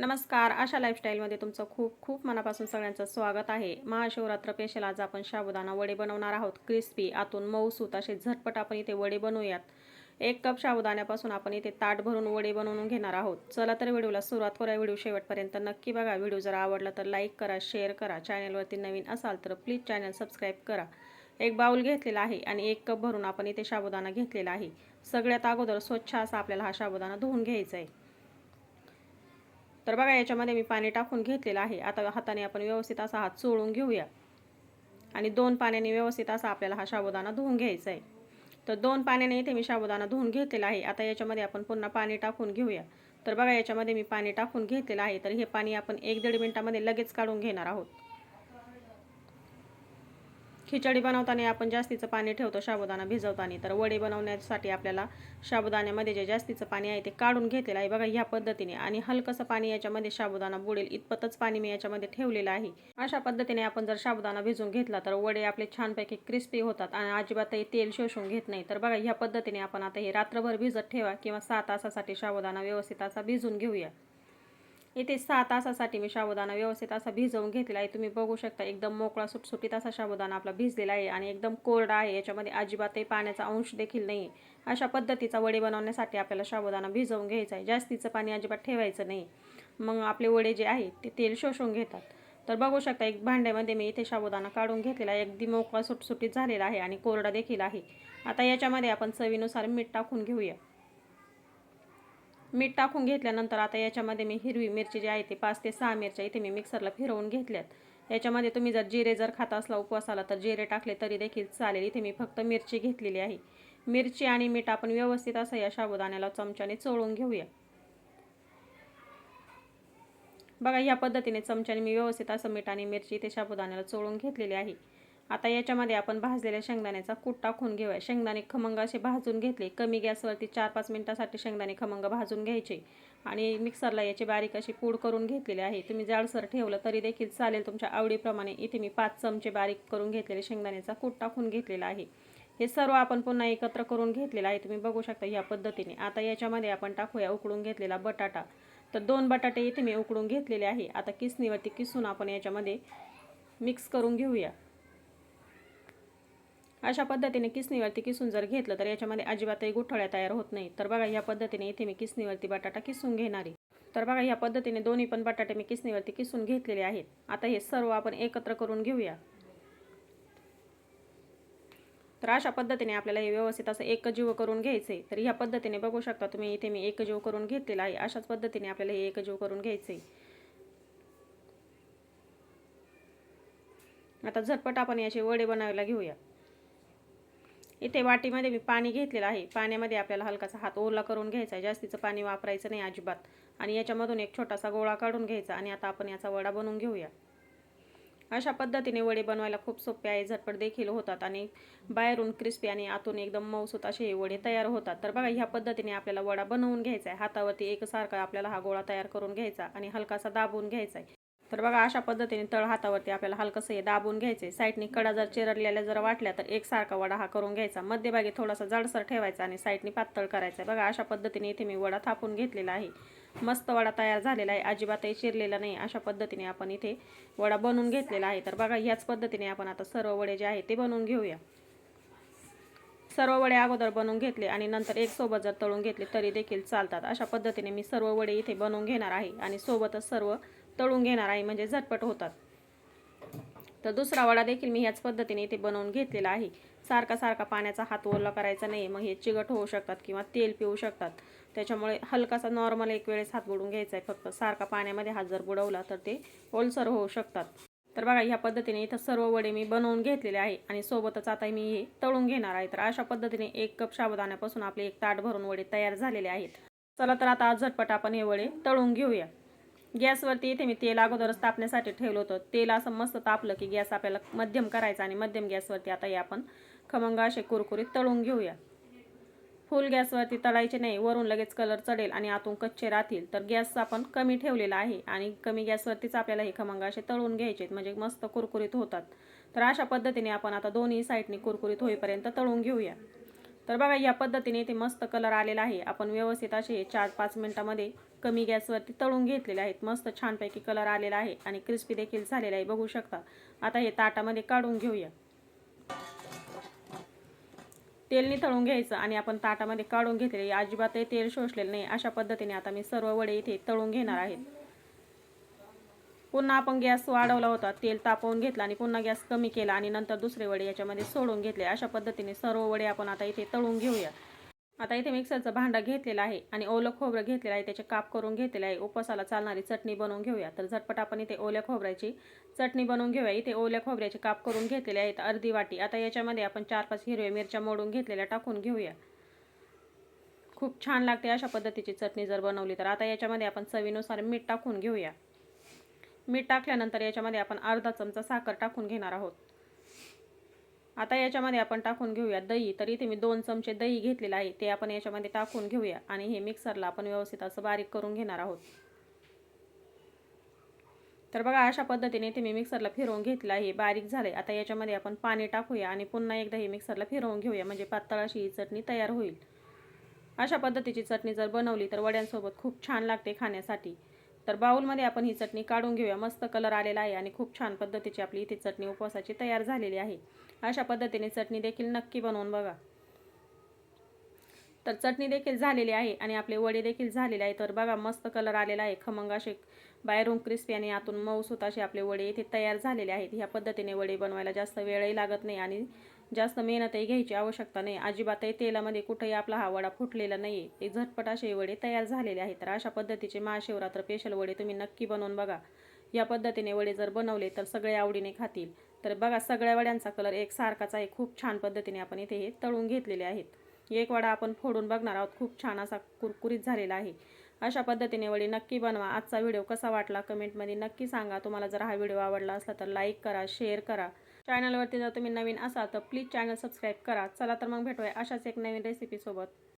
नमस्कार आशा लाईफस्टाईलमध्ये तुमचं खूप खूप मनापासून सगळ्यांचं स्वागत आहे. महाशिवरात्र पेशल आज आपण साबुदाणा वडे बनवणार आहोत. क्रिस्पी आतून मऊसूत असे झटपट आपण इथे वडे बनवूयात. एक कप साबुदाण्यापासून आपण इथे ताट भरून वडे बनवून घेणार आहोत. चला तर व्हिडिओला सुरुवात करूया. व्हिडिओ शेवटपर्यंत नक्की बघा. व्हिडिओ जर आवडला तर लाईक करा शेअर करा. चॅनलवरती नवीन असाल तर प्लीज चॅनल सबस्क्राईब करा. एक बाऊल घेतलेला आहे आणि एक कप भरून आपण इथे साबुदाणा घेतलेला आहे. सगळ्यात अगोदर स्वच्छ असा आपल्याला हा साबुदाणा धुवून घ्यायचा आहे. तर बघा याच्यामध्ये मी पाणी टाकून घेतलेलं आहे. आता हाताने आपण व्यवस्थित असा हात चोळून घेऊया. आणि दोन पाण्याने व्यवस्थित असा आपल्याला हा साबुदाणा धुवून घ्यायचा आहे. तर दोन पाण्याने इथे मी साबुदाणा धुवून घेतलेला आहे. आता याच्यामध्ये आपण पुन्हा पाणी टाकून घेऊया. तर बघा याच्यामध्ये मी पाणी टाकून घेतलेलं आहे. तर हे पाणी आपण एक दीड मिनटामध्ये लगेच काढून घेणार आहोत. खिचडी बनवताना आपण जास्तीचं पाणी ठेवतो साबुदाणा भिजवताना. तर वडे बनवण्यासाठी आपल्याला साबुदाण्यामध्ये जे जास्तीचं पाणी आहे ते काढून घेतलेलं आहे. बघा ह्या पद्धतीने. आणि हलकंसं पाणी याच्यामध्ये साबुदाणा बुडेल. इतपतच पाणी मी याच्यामध्ये ठेवलेलं आहे. अशा पद्धतीने आपण जर साबुदाणा भिजवून घेतला तर वडे आपले छानपैकी क्रिस्पी होतात आणि अजिबातही तेल शोषून घेत नाही. तर बघा ह्या पद्धतीने आपण आता हे रात्रभर भिजत ठेवा किंवा सहा तासासाठी साबुदाणा व्यवस्थित असा भिजून घेऊया. इथे सहा तासासाठी मी साबुदाणा व्यवस्थित असा भिजवून घेतलेला आहे. तुम्ही बघू शकता एकदम मोकळा सुटसुटीत असा साबुदाणा आपला भिजलेला आहे आणि एकदम कोरडा आहे. याच्यामध्ये अजिबातही पाण्याचा अंश देखील नाही आहे. अशा पद्धतीचा वडे बनवण्यासाठी आपल्याला साबुदाणा भिजवून घ्यायचा आहे. जास्तीचं पाणी अजिबात ठेवायचं नाही. मग आपले वडे जे आहेत ते तेल शोषून घेतात. तर बघू शकता एक भांड्यामध्ये मी इथे साबुदाणा काढून घेतलेला आहे. अगदी मोकळा सुटसुटीत झालेला आहे आणि कोरडा देखील आहे. आता याच्यामध्ये आपण चवीनुसार मीठ टाकून घेऊया. मीठ टाकून घेतल्यानंतर आता याच्यामध्ये मी हिरवी मिरची जी आहे ती पाच ते सहा मिरच्या इथे मी मिक्सरला फिरवून घेतल्यात. याच्यामध्ये तुम्ही जर जिरे जर खात असला उपवासाला तर जिरे टाकले तरी देखील चालेल. इथे मी फक्त मिरची घेतलेली आहे. मिरची आणि मीठ आपण व्यवस्थित असं या साबुदाण्याला चमच्याने चोळून घेऊया. बघा ह्या पद्धतीने चमच्याने मी व्यवस्थित असं मीठ आणि मिरची इथे साबुदाण्याला चोळून घेतलेली आहे. आता याच्यामध्ये आपण भाजलेल्या शेंगदाण्याचा कूट टाकून घेऊया. शेंगदाणे खमंग असे भाजून घेतले. कमी गॅसवरती चार पाच मिनटासाठी शेंगदाणे खमंग भाजून घ्यायचे. आणि मिक्सरला याची बारीक अशी पूड करून घेतलेली आहे. तुम्ही जाडसर ठेवलं तरी देखील चालेल. तुमच्या आवडीप्रमाणे इथे मी पाच चमचे बारीक करून घेतलेले शेंगदाण्याचा कूट टाकून घेतलेला आहे. हे सर्व आपण पुन्हा एकत्र करून घेतलेलं आहे. तुम्ही बघू शकता ह्या पद्धतीने. आता याच्यामध्ये आपण टाकूया उकडून घेतलेला बटाटा. तर दोन बटाटे इथे मी उकडून घेतलेले आहे. आता किसणीवरती किसून आपण याच्यामध्ये मिक्स करून घेऊया. अशा पद्धतीने किसणीवरती किसून जर घेतलं तर याच्यामध्ये अजिबातही गुठळ्या तयार होत नाही तर बघा ह्या पद्धतीने इथे मी किसणीवरती बटाटा किसून घेणारी तर बघा या पद्धतीने दोन्ही पण बटाटे मी किसणीवरती किसून घेतलेले आहेत. आता हे सर्व आपण एकत्र करून घेऊया. तर अशा पद्धतीने आपल्याला हे व्यवस्थित असं एकजीव करून घ्यायचं आहे तर ह्या पद्धतीने बघू शकता तुम्ही इथे मी एकजीव करून घेतलेला आहे. अशाच पद्धतीने आपल्याला हे एकजीव करून घ्यायचं आहे आता झटपट आपण याचे वडे बनवायला घेऊया. इथे वाटीमध्ये मी पाणी घेतलेलं आहे. पाण्यामध्ये आपल्याला हलकासा हात ओला करून घ्यायचा आहे. जास्तीचं पाणी वापरायचं नाही अजिबात. आणि याच्यामधून एक छोटासा गोळा काढून घ्यायचा आणि आता आपण याचा वडा बनवून घेऊया. अशा पद्धतीने वडे बनवायला खूप सोपे आहे. झटपट देखील होतात आणि बाहेरून क्रिस्पी आणि आतून एकदम मऊसूत असे हे वडे तयार होतात. तर बघा ह्या पद्धतीने आपल्याला वडा बनवून घ्यायचा आहे. हातावरती एकसारखा आपल्याला हा गोळा तयार करून घ्यायचा आणि हलकासा दाबून घ्यायचा आहे. तर बघा अशा पद्धतीने तळ हातावरती आपल्याला हलकंसं हे दाबून घ्यायचे साईडने कडा जर चिरडलेल्या जर वाटल्या तर एकसारखा वडा हा करून घ्यायचा. मध्यभागी थोडासा जाडसर ठेवायचा आणि साईडने पातळ करायचा बघा अशा पद्धतीने इथे मी वडा थापून घेतलेला आहे. मस्त वडा तयार झालेला आहे. अजिबातही चिरलेला नाही. अशा पद्धतीने आपण इथे वडा बनवून घेतलेला आहे. तर बघा ह्याच पद्धतीने आपण आता सर्व वडे जे आहे ते बनवून घेऊया. सर्व वडे अगोदर बनवून घेतले आणि नंतर एक सोबत जर तळून घेतले तरी देखील चालतात. अशा पद्धतीने मी सर्व वडे इथे बनवून घेणार आहे आणि सोबतच सर्व तळून घेणार आहे म्हणजे झटपट होतात. तर दुसरा वडा देखील मी ह्याच पद्धतीने इथे बनवून घेतलेला आहे. सारखा सारखा पाण्याचा हात ओला करायचा नाही मग हे चिगट होऊ शकतात किंवा तेल पिऊ शकतात. त्याच्यामुळे हलकासा नॉर्मल एक वेळेस हात बुडून घ्यायचा आहे फक्त सारखा पाण्यामध्ये हात जर बुडवला तर ते ओलसर होऊ शकतात. तर बघा ह्या पद्धतीने इथं सर्व वडे मी बनवून घेतलेले आहे आणि सोबतच आता मी हे तळून घेणार आहे. तर अशा पद्धतीने एक कप साबुदाण्यापासून आपले एक ताट भरून वडे तयार झालेले आहेत. चला तर आता झटपट आपण हे वडे तळून घेऊया. गॅसवरती इथे मी तेल अगोदरच तापण्यासाठी ठेवलं होतं. तेल असं मस्त तापलं की गॅस आपल्याला मध्यम करायचा आणि मध्यम गॅसवरती आता हे आपण खमंग असे कुरकुरीत तळून घेऊया. फुल गॅसवरती तळायचे नाही वरून लगेच कलर चढेल आणि आतून कच्चे राहतील. तर गॅस आपण कमी ठेवलेला आहे आणि कमी गॅसवरतीच आपल्याला हे खमंग असे तळून घ्यायचे म्हणजे मस्त कुरकुरीत होतात. तर अशा पद्धतीने आपण आता दोन्ही साईडने कुरकुरीत होईपर्यंत तळून घेऊया. तर बघा या पद्धतीने इथे मस्त कलर आलेला आहे. आपण व्यवस्थित असे चार पाच मिनटामध्ये कमी गॅसवरती तळून घेतलेले आहेत. मस्त छानपैकी कलर आलेला आहे आणि क्रिस्पी देखील झालेला आहे. बघू शकता. आता हे ताटामध्ये काढून घेऊया. तेलनी तळून घ्यायचं आणि आपण ताटामध्ये काढून घेतलेले. अजिबातही तेल शोषलेलं नाही. अशा पद्धतीने आता मी सर्व वडे इथे तळून घेणार आहेत. पुन्हा आपण गॅस वाढवला होता तेल तापवून घेतला आणि पुन्हा गॅस कमी केला आणि नंतर दुसरे वडे याच्यामध्ये सोडून घेतले. अशा पद्धतीने सर्व वडे आपण आता इथे तळून घेऊया. आता इथे मिक्सरचं भांडं घेतलेलं आहे आणि ओलं खोबरं घेतलेलं आहे. त्याचे काप करून घेतलेलं आहे. उपवासाला चालणारी चटणी बनवून घेऊया. तर झटपट आपण इथे ओल्या खोबऱ्याची चटणी बनवून घेऊया. इथे ओल्या खोबऱ्याचे काप करून घेतलेले आहेत अर्धी वाटी. आता याच्यामध्ये आपण चार पाच हिरव्या मिरच्या मोडून घेतलेल्या टाकून घेऊया. खूप छान लागते अशा पद्धतीची चटणी जर बनवली तर. आता याच्यामध्ये आपण चवीनुसार मीठ टाकून घेऊया. मीठ टाकल्यानंतर याच्यामध्ये आपण अर्धा चमचा साखर टाकून घेणार आहोत. आता याच्यामध्ये आपण टाकून घेऊया दही. तर इथे मी दोन चमचे दही घेतलेलं आहे. ते आपण याच्यामध्ये टाकून घेऊया आणि हे मिक्सरला आपण व्यवस्थित असं बारीक करून घेणार आहोत. तर बघा अशा पद्धतीने इथे मी मिक्सरला फिरवून घेतलं आहे. बारीक झाले आता याच्यामध्ये आपण पाणी टाकूया आणि पुन्हा एकदा हे मिक्सरला फिरवून घेऊया. म्हणजे पातळ अशी ही चटणी तयार होईल. अशा पद्धतीची चटणी जर बनवली तर वड्यांसोबत खूप छान लागते खाण्यासाठी. तर बाऊलमध्ये आपण ही चटणी काढून घेऊया. मस्त कलर आलेला आहे आणि खूप छान पद्धतीची आपली इथे चटणी उपवासाची तयार झालेली आहे. अशा पद्धतीने चटणी देखील नक्की बनवून बघा. तर चटणी देखील झालेली आहे आणि आपले वडे देखील झालेले आहे. तर बघा मस्त कलर आलेला आहे. खमंग असे बाहेरून क्रिस्पी आणि आतून मऊसूत असे आपले वडे इथे तयार झालेले आहेत. ह्या पद्धतीने वडे बनवायला जास्त वेळही लागत नाही आणि जास्त मेहनतही घ्यायची आवश्यकता नाही. अजिबातही तेलामध्ये कुठेही आपला हा वडा फुटलेला नाही आहे एक झटपट असे वडे तयार झालेले आहेत. तर अशा पद्धतीचे महाशिवरात्र स्पेशल वडे तुम्ही नक्की बनवून बघा. या पद्धतीने वडे जर बनवले तर सगळे आवडीने खातील. तर बघा सगळ्या वड्यांचा कलर एक सारखाच आहे. खूप छान पद्धतीने आपण इथे हे तळून घेतलेले आहेत. एक वडा आपण फोडून बघणार आहोत. खूप छान असा कुरकुरीत झालेला आहे. अशा पद्धतीने वडी नक्की बनवा. आजचा व्हिडिओ कसा वाटला कमेंटमध्ये नक्की सांगा. तुम्हाला जर हा व्हिडिओ आवडला असला तर लाईक करा शेअर करा. चॅनलवरती जर तुम्ही नवीन असाल तर प्लीज चॅनल सबस्क्राईब करा. चला तर मग भेटूया अशाच एक नवीन रेसिपीसोबत